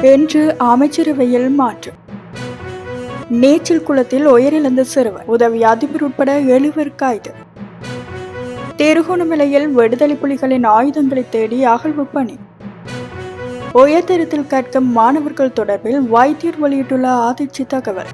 என்று அமைச்சரவையில் மாற்றம் நீச்சல் குளத்தில் உயிரிழந்த சிறுவர் உதவி அதிபர் உட்பட எழுவர் கைது. திருகோணமலையில் விடுதலை புலிகளின் ஆயுதங்களை தேடி அகழ்வு பணி. உயர்தரத்தில் கற்கும் மாணவர்கள் தொடர்பில் வைத்தியர் வெளியிட்டுள்ள ஆதிச்சி தகவல்.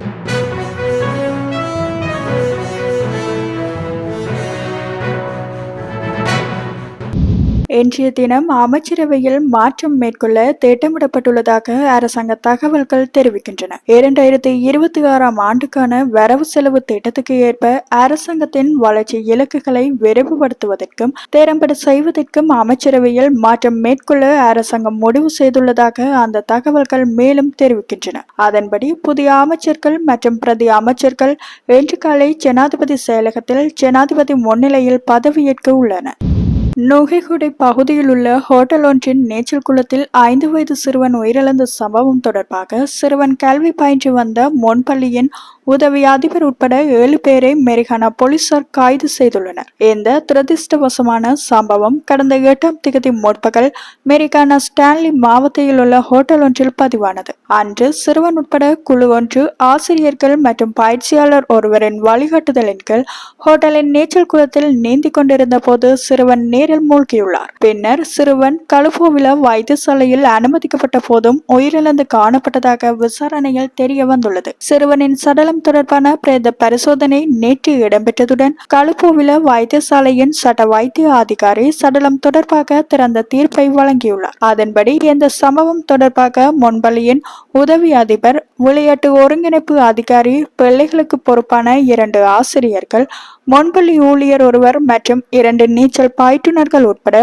இன்றைய தினம் அமைச்சரவையில் மாற்றம் மேற்கொள்ள திட்டமிடப்பட்டுள்ளதாக அரசாங்க தகவல்கள் தெரிவிக்கின்றன. இரண்டாயிரத்தி இருபத்தி ஆறாம் ஆண்டுக்கான வரவு செலவு திட்டத்துக்கு ஏற்ப அரசாங்கத்தின் வளர்ச்சி இலக்குகளை விரைவுபடுத்துவதற்கும் திறம்பட செய்வதற்கும் அமைச்சரவையில் மாற்றம் மேற்கொள்ள அரசாங்கம் முடிவு செய்துள்ளதாக அந்த தகவல்கள் மேலும் தெரிவிக்கின்றன. அதன்படி புதிய அமைச்சர்கள் மற்றும் பிரதி அமைச்சர்கள் இன்று காலை ஜனாதிபதி செயலகத்தில் ஜனாதிபதி முன்னிலையில் பதவியேற்க உள்ளனர். நுகைகுடை பகுதியில் உள்ள ஹோட்டல் ஒன்றின் நீச்சல் குளத்தில் ஐந்து வயது சிறுவன் உயிரிழந்த சம்பவம் தொடர்பாக சிறுவன் கல்வி பயின்று வந்த மொன்பள்ளியின் உதவி அதிபர் உட்பட ஏழு பேரை மெரிகானா போலீசார் கைது செய்துள்ளனர். இந்த துரதிருஷ்டவசமான சம்பவம் கடந்த எட்டாம் திகதி முற்பகல் மெரிகானா ஸ்டான்லி மாவட்டத்தில் உள்ள ஹோட்டல் ஒன்றில் பதிவானது. அன்று சிறுவன் உட்பட குழு ஒன்று ஆசிரியர்கள் மற்றும் பயிற்சியாளர் ஒருவரின் வழிகாட்டுதலின் கீழ் ஹோட்டலின் நீச்சல் குளத்தில் நீந்தி கொண்டிருந்த போது சிறுவன் நீரில் மூழ்கியுள்ளார். பின்னர் சிறுவன் கலுபோவில வைத்தியசாலையில் அனுமதிக்கப்பட்ட போதும் உயிரிழந்து காணப்பட்டதாக விசாரணையில் தெரிய வந்துள்ளது. சிறுவனின் சடலம் தொடர்பான பிரேத பரிசோதனை நேற்று இடம்பெற்றதுடன் கலுபோவில வைத்தியசாலையின் சட்ட வைத்திய அதிகாரி சடலம் தொடர்பாக திறந்த தீர்ப்பை வழங்கியுள்ளார். அதன்படி இந்த சம்பவம் தொடர்பாக முன்பள்ளியின் உதவி அதிபர் விளையாட்டு ஒருங்கிணைப்பு அதிகாரி பிள்ளைகளுக்கு பொறுப்பான இரண்டு ஆசிரியர்கள் முன்பள்ளி ஊழியர் ஒருவர் மற்றும் இரண்டு நீச்சல் பயிற்றுநர்கள் உட்பட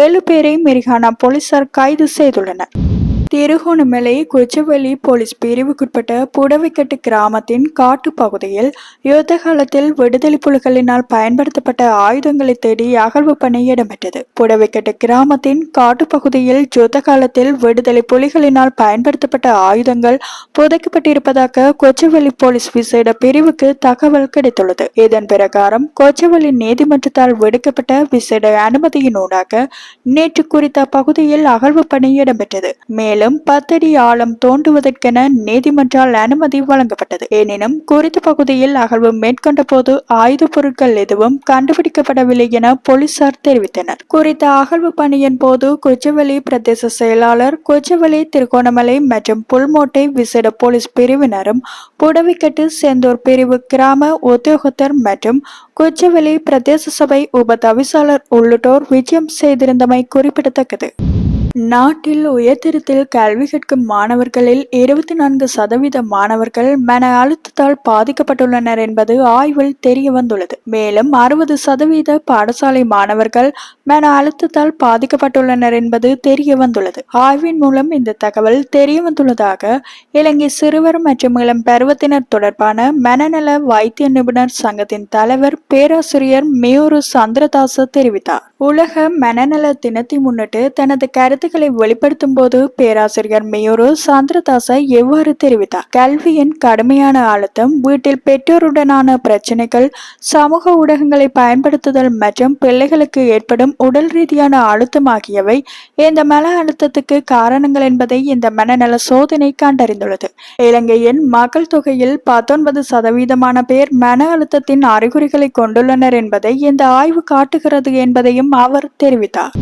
ஏழு பேரை மிரிகானா போலீசார் கைது செய்துள்ளனர். திருகோணமலை குச்சவெளி போலீஸ் பிரிவுக்குட்பட்ட புடவைக்கட்டு கிராமத்தின் காட்டு பகுதியில் யுத்த காலத்தில் விடுதலை புலிகளினால் பயன்படுத்தப்பட்ட ஆயுதங்களை தேடி அகழ்வு பணி இடம்பெற்றது. புடவைக்கட்டு கிராமத்தின் காட்டு பகுதியில் யுத்த காலத்தில் விடுதலை புலிகளினால் பயன்படுத்தப்பட்ட ஆயுதங்கள் புதைக்கப்பட்டிருப்பதாக கொச்சவெளி போலீஸ் விசேட பிரிவுக்கு தகவல் கிடைத்துள்ளது. இதன் பிரகாரம் கொச்சவெளி நீதிமன்றத்தால் விடுக்கப்பட்ட விசேட அனுமதியினூடாக நேற்று குறித்த பகுதியில் அகழ்வு பணி இடம்பெற்றது. மேலும் மேலும் பத்தடி ஆழம் தோண்டுவதற்கென நீதிமன்றால் அனுமதி வழங்கப்பட்டது. எனினும் குறித்த பகுதியில் அகழ்வு மேற்கொண்ட போது ஆயுத பொருட்கள் எதுவும் கண்டுபிடிக்கப்படவில்லை என போலீசார் தெரிவித்தனர். குறித்த அகழ்வு பணியின் போது கொச்சவெளி பிரதேச செயலாளர் கொச்சவெளி திருகோணமலை மற்றும் புல்மோட்டை விசேட போலீஸ் பிரிவினரும் புடவிக்கட்டு செந்தூர் பிரிவு கிராம உத்தியோகத்தர் மற்றும் கொச்சவெளி பிரதேச சபை உப தவிசாளர் உள்ளிட்டோர் விஜயம் செய்திருந்தமை குறிப்பிடத்தக்கது. நாட்டில் உயர்திருத்தில் கல்வி கற்கும் மாணவர்களில் இருபத்தி நான்கு சதவீத மாணவர்கள் மன அழுத்தத்தால் பாதிக்கப்பட்டுள்ளனர் என்பது ஆய்வில் தெரிய வந்துள்ளது. மேலும் அறுபது சதவீத பாடசாலை மாணவர்கள் மன அழுத்தத்தால் பாதிக்கப்பட்டுள்ளனர் என்பது தெரிய வந்துள்ளது. ஆய்வின் மூலம் இந்த தகவல் தெரிய வந்துள்ளதாக இலங்கை சிறுவர் மற்றும் இளம் பருவத்தினர் தொடர்பான மனநல வைத்திய நிபுணர் சங்கத்தின் தலைவர் பேராசிரியர் மேயூரு சந்திரதாச தெரிவித்தார். உலக மனநல தினத்தை முன்னிட்டு தனது கருத்துக்களை வெளிப்படுத்தும் போது பேராசிரியர் மேயூரு சாந்திரதாசை எவ்வாறு தெரிவித்தார்? கல்வியின் கடுமையான அழுத்தம் வீட்டில் பெற்றோருடனான பிரச்சனைகள் சமூக ஊடகங்களை பயன்படுத்துதல் மற்றும் பிள்ளைகளுக்கு ஏற்படும் உடல் ரீதியான அழுத்தம் ஆகியவை இந்த மன அழுத்தத்துக்கு காரணங்கள் என்பதை இந்த மனநல சோதனை கண்டறிந்துள்ளது. இலங்கையின் மக்கள் தொகையில் பத்தொன்பது சதவீதமான பேர் மன அழுத்தத்தின் அறிகுறிகளை கொண்டுள்ளனர் என்பதை இந்த ஆய்வு காட்டுகிறது என்பதையும் அவர் தெரிவித்தார்.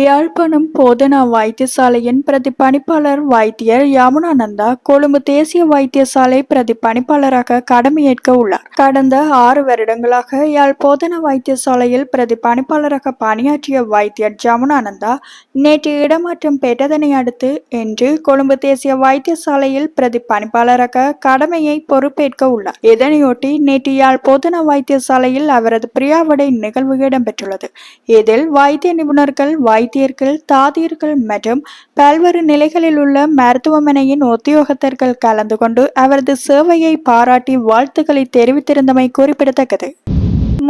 யாழ்ப்பாணம் போதனா வைத்தியசாலையின் பிரதி பணிப்பாளர் வைத்தியர் யமுனானந்தா கொழும்பு தேசிய வைத்தியசாலை பிரதி பணிப்பாளராக கடமையேற்க உள்ளார். கடந்த ஆறு வருடங்களாக யாழ் போதனா வைத்தியசாலையில் பிரதி பணிப்பாளராக பணியாற்றிய வைத்தியர் ஜமுனானந்தா நேற்று இடமாற்றம் பெற்றதனை அடுத்து இன்று கொழும்பு தேசிய வைத்தியசாலையில் பிரதி பணிப்பாளராக கடமையை பொறுப்பேற்க உள்ளார். இதனையொட்டி நேற்று யாழ் போதனா வைத்தியசாலையில் அவரது பிரியாவடை நிகழ்வு இடம்பெற்றுள்ளது. இதில் வைத்திய நிபுணர்கள் வைத்தியர்கள் தாதியர்கள் மற்றும் பல்வேறு நிலைகளில் உள்ள மருத்துவமனையின் உத்தியோகத்தர்கள் கலந்து கொண்டு அவரது சேவையை பாராட்டி வாழ்த்துக்களை தெரிவித்திருந்தமை குறிப்பிடத்தக்கது.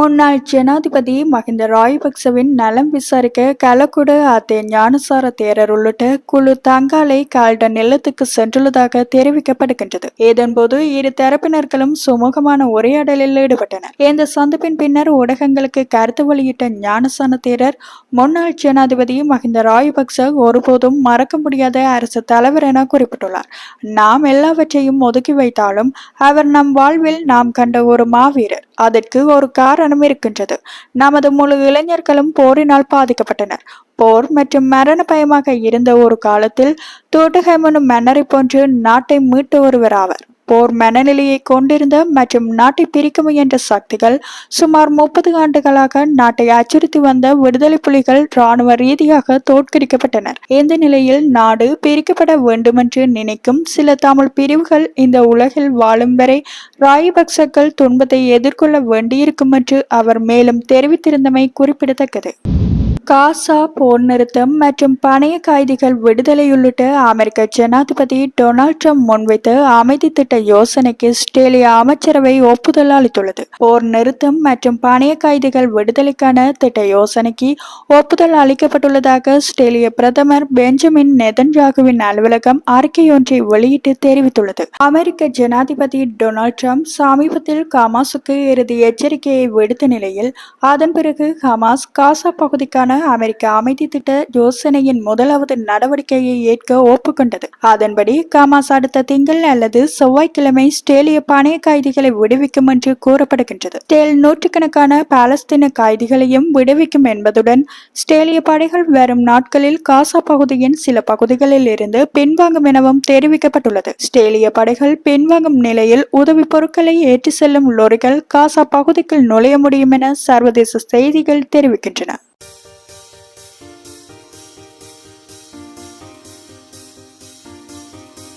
முன்னாள் ஜனாதிபதி மஹிந்த ராயபக்சவின் நலம் விசாரிக்க கலக்குடு அத்தே ஞானசார தேரர் உள்ளிட்ட குழு தங்காலை கால்ட நிலத்துக்கு சென்றுள்ளதாக தெரிவிக்கப்படுகின்றது. இதன்போது இரு தரப்பினர்களும் சுமூகமான உரையாடலில் ஈடுபட்டனர். இந்த சந்திப்பின் பின்னர் ஊடகங்களுக்கு கருத்து வெளியிட்ட ஞானசார தேரர் முன்னாள் ஜனாதிபதி மஹிந்த ராயபக்ச ஒருபோதும் மறக்க முடியாத அரசு தலைவர் என குறிப்பிட்டுள்ளார். நாம் எல்லாவற்றையும் ஒதுக்கி வைத்தாலும் அவர் நம் வாழ்வில் நாம் கண்ட ஒரு மாவீரர். அதற்கு ஒரு காரணம் இருக்கின்றது. நமது முழு இளைஞர்களும் போரினால் பாதிக்கப்பட்டனர். போர் மற்றும் மரண பயமாக இருந்த ஒரு காலத்தில் தோட்டகமனு மன்னரை போன்று நாட்டை மீட்டு ஒருவர் ஆவர். போர் மனநிலையை கொண்டிருந்த மற்றும் நாட்டை பிரிக்க முயன்ற சக்திகள் சுமார் முப்பது ஆண்டுகளாக நாட்டை அச்சுறுத்தி வந்த விடுதலை புலிகள் ராணுவ ரீதியாக தோற்கடிக்கப்பட்டனர். இந்த நிலையில் நாடு பிரிக்கப்பட வேண்டுமென்று நினைக்கும் சில தமிழ் பிரிவுகள் இந்த உலகில் வாழும் வரை ராயபக்சக்கள் துன்பத்தை எதிர்கொள்ள வேண்டியிருக்கும் என்று அவர் மேலும் தெரிவித்திருந்தமை குறிப்பிடத்தக்கது. காசா போர் நிறுத்தம் மற்றும் பணைய கைதிகள் விடுதலை உள்ளிட்ட அமெரிக்க ஜனாதிபதி டொனால்ட் ட்ரம்ப் முன்வைத்த அமைதி திட்ட யோசனைக்கு ஆஸ்திரேலிய அமைச்சரவை ஒப்புதல் அளித்துள்ளது. போர் நிறுத்தம் மற்றும் பணைய கைதிகள் விடுதலைக்கான திட்ட யோசனைக்கு ஒப்புதல் அளிக்கப்பட்டுள்ளதாக ஆஸ்திரேலிய பிரதமர் பெஞ்சமின் நெதன்யாகுவின் அலுவலகம் அறிக்கையொன்றை வெளியிட்டு தெரிவித்துள்ளது. அமெரிக்க ஜனாதிபதி டொனால்ட் ட்ரம்ப் சமீபத்தில் ஹமாஸுக்கு இறுதி எச்சரிக்கையை விடுத்த நிலையில் அதன் பிறகு ஹமாஸ் காசா பகுதிக்கான அமெரிக்க அமைதி திட்ட யோசனையின் முதலாவது நடவடிக்கையை ஏற்க ஒப்புக்கொண்டது. அதன்படி காமாஸ் அடுத்த திங்கள் அல்லது செவ்வாய்க்கிழமை ஸ்டேலிய பணைய கைதிகளை விடுவிக்கும் என்று கூறப்படுகின்றது. ஸ்டேல் நூற்றுக்கணக்கான பாலஸ்தீன கைதிகளையும் விடுவிக்கும் என்பதுடன் ஸ்டேலிய படைகள் வரும் நாட்களில் காசா பகுதியின் சில பகுதிகளில் இருந்து பின்வாங்கும் எனவும் தெரிவிக்கப்பட்டுள்ளது. ஸ்டேலிய படைகள் பின்வாங்கும் நிலையில் உதவி பொருட்களை ஏற்றி செல்லும் லோரிகள் காசா பகுதிக்குள் நுழைய முடியும் என சர்வதேச செய்திகள் தெரிவிக்கின்றன.